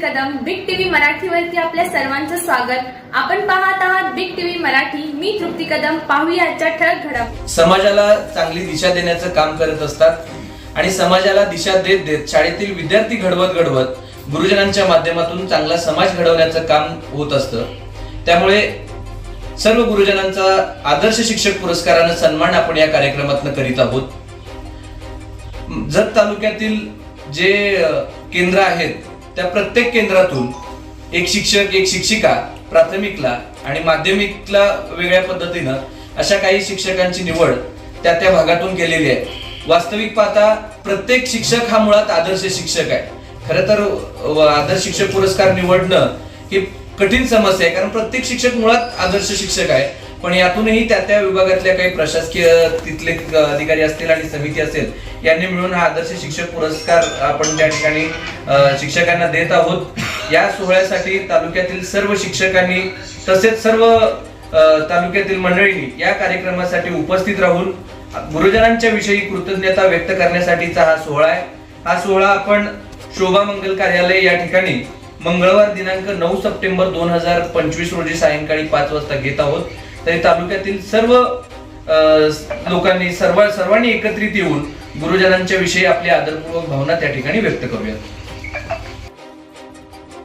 मराठीवरती आपल्या सर्वांचं स्वागत. आपण पाहत आहात बिग टीव्ही मराठी. मी तृप्ती कदम. पाहूया आजच्या ठळक घडामोडी समाजाला चांगली दिशा देण्याचं काम करत असतात आणि समाजाला दिशा देत देत शाळेतील विद्यार्थी घडवत घडवत गुरुजनांच्या माध्यमातून चांगला समाज घडवण्याचं काम होत असतं. त्यामुळे सर्व गुरुजनांचा आदर्श शिक्षक पुरस्कारानं सन्मान आपण या कार्यक्रमातून करीत आहोत. जत तालुक्यातील जे केंद्र आहेत त्या प्रत्येक केंद्रातून एक शिक्षक एक शिक्षिका प्राथमिकला आणि माध्यमिकला वेगळ्या पद्धतीनं अशा काही शिक्षकांची निवड त्या त्या भागातून केलेली आहे. वास्तविक पाहता प्रत्येक शिक्षक हा मुळात आदर्श शिक्षक आहे. खरं तर आदर्श शिक्षक पुरस्कार निवडणं ही कठीण समस्या आहे कारण प्रत्येक शिक्षक मुळात आदर्श शिक्षक आहे. पण यातूनही त्या त्या विभागातल्या काही प्रशासकीय तिथले अधिकारी असतील आणि समिती असेल यांनी मिळून हा आदर्श शिक्षक पुरस्कार आपण त्या ठिकाणी शिक्षकांना देत आहोत. या सोहळ्यासाठी तालुक्यातील सर्व शिक्षकांनी तसेच सर्व तालुक्यातील मंडळींनी या कार्यक्रमासाठी उपस्थित राहून गुरुजनांच्या विषयी कृतज्ञता व्यक्त करण्यासाठीचा हा सोहळा आहे. हा सोहळा आपण शोभा मंगल कार्यालय या ठिकाणी मंगळवार दिनांक नऊ सप्टेंबर दोन हजार पंचवीस रोजी सायंकाळी पाच वाजता घेत आहोत. तरी तालुक्यातील सर्व लोकांनी सर्व सर्वांनी एकत्रित येऊन गुरुजनांच्या विषयी आपली आदरपूर्वक भावना त्या ठिकाणी व्यक्त करूयात.